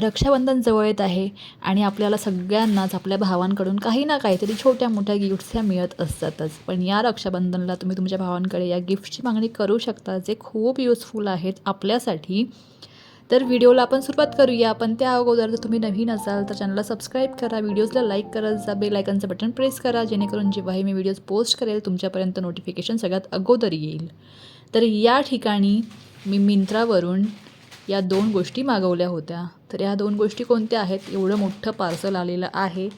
रक्षाबंधन जवळ येत आहे आणि आपल्याला सगळ्यांनाच आपल्या भावांकडून काही ना काहीतरी छोट्या मोठ्या गिफ्ट्स ह्या मिळत असतातच. पण या रक्षाबंधनला तुम्ही तुमच्या भावांकडे या गिफ्टची मागणी करू शकता जे खूप युजफुल आहेत आपल्यासाठी. तर व्हिडिओला आपण सुरुवात करूया. पण त्या अगोदर जर तुम्ही नवीन असाल तर चॅनलला सबस्क्राईब करा व्हिडिओजला लाईक करत जा बेल आयकनचं बटन प्रेस करा जेणेकरून जेव्हाही मी व्हिडिओज पोस्ट करेल तुमच्यापर्यंत नोटिफिकेशन सगळ्यात अगोदर येईल. तर या ठिकाणी मी मिंत्रावरून या दोन गोष्टी मागवल्या होत्या. तर या दोन गोष्टी कोणत्या आहेत? एवढं मोठं पार्सल आलेलं आहे.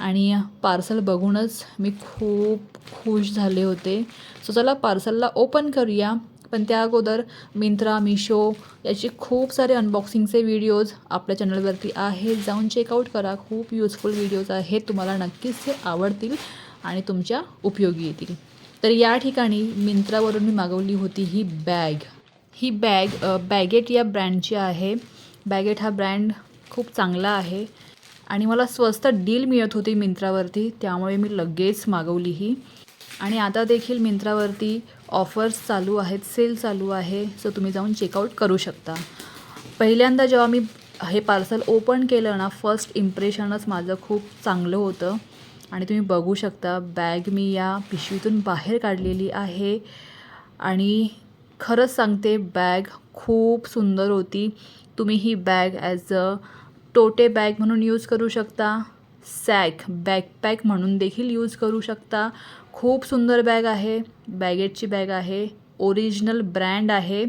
आणि पार्सल बघूनच मी खूप खुश झाले होते. सो चला पार्सलला ओपन करूया. पण त्या अगोदर मिंत्रा मिशो याचे खूप सारे अनबॉक्सिंगचे व्हिडिओज आपल्या चॅनलवरती आहेत. जाऊन चेकआउट करा. खूप युजफुल व्हिडिओज आहेत. तुम्हाला नक्कीच ते आवडतील आणि तुमच्या उपयोगी येतील. तर या ठिकाणी मिंत्रावरून मी मागवली होती ही बॅग ही बॅग बॅगेट या ब्रँडची आहे. बॅगेट हा ब्रँड खूप चांगला आहे. आणि मला स्वस्त डील मिळत होती मिंत्रावरती त्यामुळे मी लगेच मागवली ही. आणि आता देखील मिंत्रावरती ऑफर्स चालू आहेत सेल चालू आहे. सो तुम्ही जाऊन चेकआउट करू शकता. पहिल्यांदा जेव्हा मी हे पार्सल ओपन केलं ना फर्स्ट इम्प्रेशनच माझं खूप चांगलं होतं. आणि तुम्ही बघू शकता बॅग मी या पिशवीतून बाहेर काढलेली आहे. आणि खरंच सांगते बॅग खूप सुंदर होती. तुम्ही ही bag as a tote bag म्हणून यूज करू शकता. सॅक बॅकपॅक म्हणून देखील यूज करू शकता. खूप सुंदर बॅग आहे. बॅगेटची बॅग आहे. ओरिजिनल ब्रँड आहे.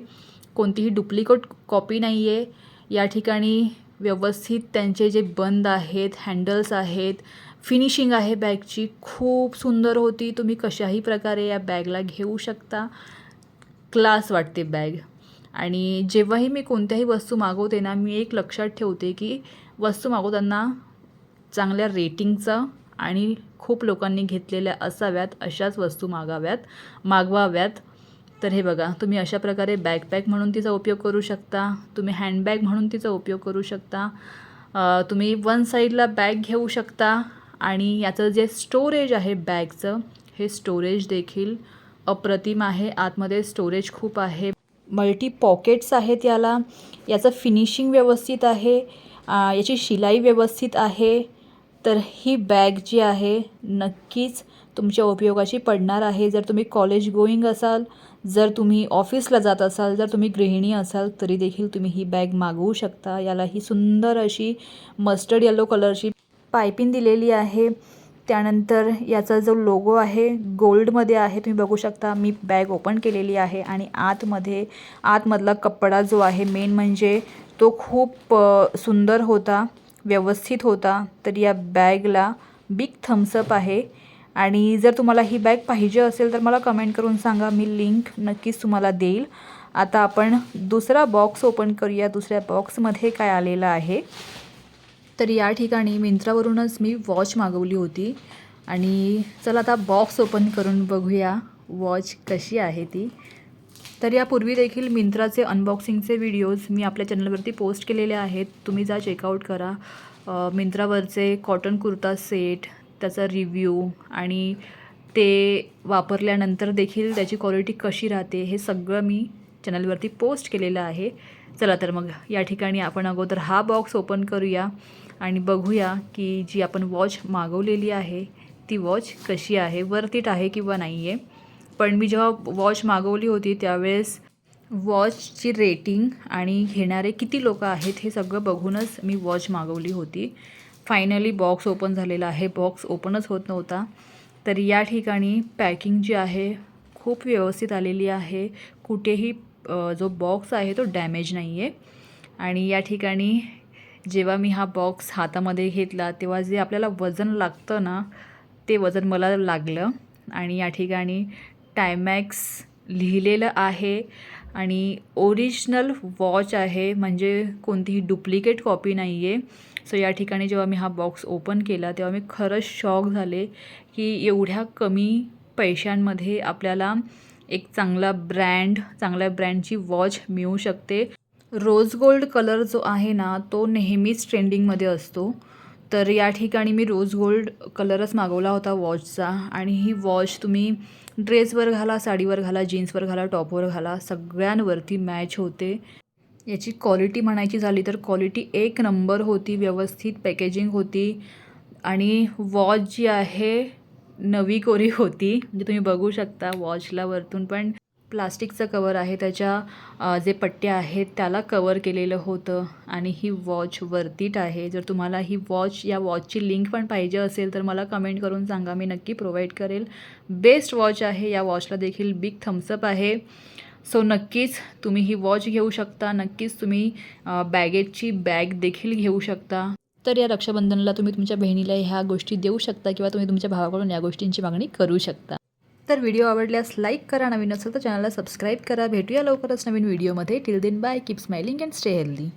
कोणतीही डुप्लिकेट कॉपी नाही आहे या ठिकाणी व्यवस्थित त्यांचे जे बंद आहेत हँडल्स आहेत फिनिशिंग आहे बॅगची खूप सुंदर होती. तुम्ही कशाही प्रकारे या बॅगला घेऊ शकता. क्लास वाटते बॅग आणि जेव्हाही मी कोणत्याही वस्तू मागवते ना मी एक लक्षात ठेवते की वस्तू मागवताना चांगल्या रेटिंगचं आणि खूप लोकांनी घेतलेल्या असाव्यात अशाच वस्तू मागाव्यात मागवाव्यात. तर हे बघा तुम्ही अशा प्रकारे बॅकपॅक म्हणून तिचा उपयोग करू शकता तुम्ही हँडबॅग म्हणून तिचा उपयोग करू शकता तुम्ही वन साईडला बॅग घेऊ शकता. आणि याचं जे स्टोरेज आहे बॅगचं हे स्टोरेज देखील अप्रतिम आहे. आतमध्ये स्टोरेज खूप आहे. मल्टी पॉकेट्स आहेत याला. याचं फिनिशिंग व्यवस्थित आहे. याची शिलाई व्यवस्थित आहे. तर ही बॅग जी आहे नक्कीच तुमच्या उपयोगाची पडणार आहे. जर तुम्ही कॉलेज गोईंग असाल जर तुम्ही ऑफिसला जात असाल जर तुम्ही गृहिणी असाल तरी देखील तुम्ही ही बॅग मागवू शकता. याला ही सुंदर अशी मस्टर्ड येलो कलरची पायपिंग दिलेली आहे. त्यानंतर याचा जो लोगो आहे गोल्डमध्ये आहे तुम्ही बघू शकता मी बॅग ओपन केलेली आहे आणि आतमध्ये आतमधला कपडा जो आहे मेन म्हणजे तो खूप सुंदर होता व्यवस्थित होता तर या बॅगला बिग थम्सअप आहे. आणि जर तुम्हाला ही बॅग पाहिजे असेल तर मला कमेंट करून सांगा मी लिंक नक्कीच तुम्हाला देईल. आता आपण दुसरा बॉक्स ओपन करूया दुसऱ्या बॉक्समध्ये काय आलेलं आहे. तर या ठिकाणी मिंत्रावरूनच मी वॉच मागवली होती. आणि चला आता बॉक्स ओपन करून बघूया वॉच कशी आहे ती. तर यापूर्वी देखील मिंत्राचे अनबॉक्सिंगचे व्हिडिओज मी आपल्या चॅनलवरती पोस्ट केलेले आहेत. तुम्ही जा चेकआउट करा. मिंत्रावरचे कॉटन कुर्ता सेट त्याचा रिव्ह्यू आणि ते वापरल्यानंतर देखील त्याची क्वालिटी कशी राहते हे सगळं मी चॅनलवरती पोस्ट केलेलं आहे. चला तर मग या ठिकाणी आपण अगोदर हा बॉक्स ओपन करूया. आणि बघूया की जी आपण वॉच मागवलेली आहे ती वॉच कशी आहे? वर्थिट आहे किंवा नाही आहे पण मी जेव्हा वॉच मागवली होती त्यावेळेस वॉचची रेटिंग आणि घेणारे किती लोक आहेत हे सगळं बघूनच मी वॉच मागवली होती. फायनली बॉक्स ओपन झालेला आहे. बॉक्स ओपनच होत नव्हता. तर या ठिकाणी पॅकिंग जी आहे खूप व्यवस्थित आलेली आहे. कुठेही जो बॉक्स आहे तो डॅमेज नाही आहे आणि या ठिकाणी जेव्हा मी हा बॉक्स हातामध्ये घेतला तेव्हा जे आपल्याला वजन लागतं ना ते वजन मला लागलं. आणि या ठिकाणी टायमॅक्स लिहिलेलं आहे आणि ओरिजिनल वॉच आहे म्हणजे कोणतीही डुप्लिकेट कॉपी नाही आहे सो या ठिकाणी जेव्हा मी हा बॉक्स ओपन केला तेव्हा मी खरंच शॉक झाले की एवढ्या कमी पैशांमध्ये आपल्याला एक चांगला ब्रँड चांगल्या ब्रँडची वॉच मिळू शकते. रोज गोल्ड कलर जो आहे ना तो नेहमीच ट्रेंडिंगमध्ये असतो. तर या ठिकाणी मी रोज गोल्ड कलरच मागवला होता वॉचचा. आणि ही वॉच तुम्ही ड्रेसवर घाला साडीवर घाला जीन्सवर घाला टॉपवर घाला सगळ्यांवरती मॅच होते. याची क्वालिटी म्हणायची झाली तर क्वालिटी एक नंबर होती व्यवस्थित पॅकेजिंग होती. आणि वॉच जी आहे नवी कोरी होती. म्हणजे तुम्ही बघू शकता वॉचला वरतून. पण प्लास्टिकचं कवर आहे त्याच्या जे पट्ट्या आहेत त्याला कवर केलेलं होतं आणि ही वॉच वर्तीट आहे. जर तुम्हाला ही वॉच या वॉचची लिंक पण पाहिजे असेल तर मला कमेंट करून सांगा. मी नक्की प्रोव्हाइड करेल. बेस्ट वॉच आहे. या वॉचला देखील बिग थम्सअप आहे. सो नक्कीच तुम्ही ही वॉच घेऊ शकता. नक्कीच तुम्ही बॅगेटची बॅगेजची बॅग देखील घेऊ शकता. तर या रक्षाबंधनाला तुम्ही तुमच्या बहिणीला ह्या गोष्टी देऊ शकता किंवा तुम्ही तुमच्या भावाकडून या गोष्टींची मागणी करू शकता. तर व्हिडिओ आवडल्यास लाईक करा नवीन असेल तर चॅनलला सबस्क्राईब करा. भेटूया लवकरच नवीन व्हिडिओमध्ये. Till then bye. Keep smiling and stay healthy.